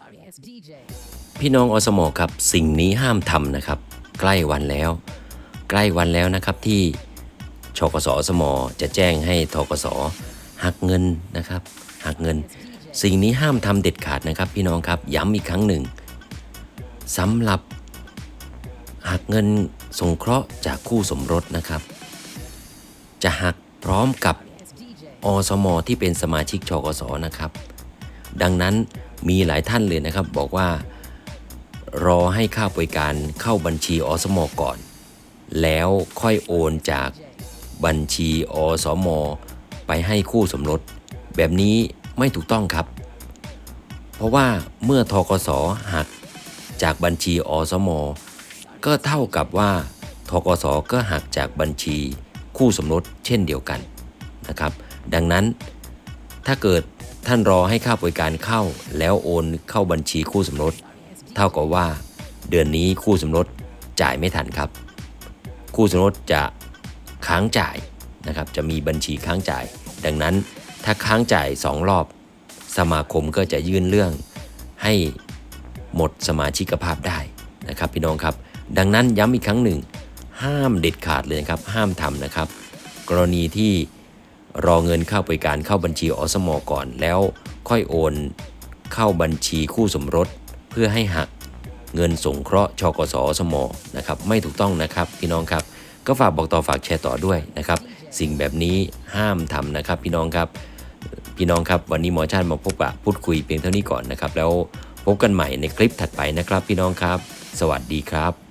Sorry ass DJ. พี่น้องอสมครับสิ่งนี้ห้ามทำนะครับ ใกล้วันแล้ว ใกล้วันแล้วนะครับที่ชกสอสมจะแจ้งให้ทกสหักเงินนะครับหักเงิน สิ่งนี้ห้ามทำเด็ดขาดนะครับ พี่น้องครับย้ำอีกครั้งหนึ่งสำหรับหักเงินสงเคราะห์จากคู่สมรสนะครับ จะหักพร้อมกับ Ass DJ. อสมที่เป็นสมาชิกชกสนะครับ ดังนั้นมีหลายท่านเลยนะครับบอกว่ารอให้ค่าบริการเข้าบัญชีอสมก่อน แล้วค่อยโอนจากบัญชีอสมไปให้คู่สมรส แบบนี้ไม่ถูกต้องครับ เพราะว่าเมื่อทกสหักจากบัญชีอสมก็เท่ากับว่าทกสก็หักจากบัญชีคู่สมรสเช่นเดียวกันนะครับ ดังนั้นถ้าเกิด ท่านรอให้ค่าบริการเข้าแล้วโอนเข้าบัญชีคู่สมรส เท่ากับว่า เดือนนี้คู่สมรสจ่ายไม่ทันครับ คู่สมรสจะค้างจ่ายนะครับจะมีบัญชีค้างจ่าย ดังนั้นถ้าค้างจ่าย 2 รอบ สมาคมก็จะยื่นเรื่องให้หมดสมาชิกภาพได้นะครับพี่น้องครับ ดังนั้นย้ำอีกครั้งหนึ่ง ห้ามเด็ดขาดเลยนะครับห้ามทำนะครับ กรณีที่ รอเงินเข้าบริการเข้าบัญชีอสมก่อนแล้ว ค่อยโอนเข้าบัญชีคู่สมรส เพื่อให้หักเงินสงเคราะห์ชกสอสมอนะครับไม่ถูกต้องนะครับพี่น้องครับ ก็ฝากบอกต่อฝากแชร์ต่อด้วยนะครับ สิ่งแบบนี้ห้ามทำนะครับ พี่น้องครับพี่น้องครับ วันนี้หมอชาติมาพบปะพูดคุยเพียงเท่านี้ก่อนนะครับ แล้วพบกันใหม่ในคลิปถัดไปนะครับ พี่น้องครับ สวัสดีครับ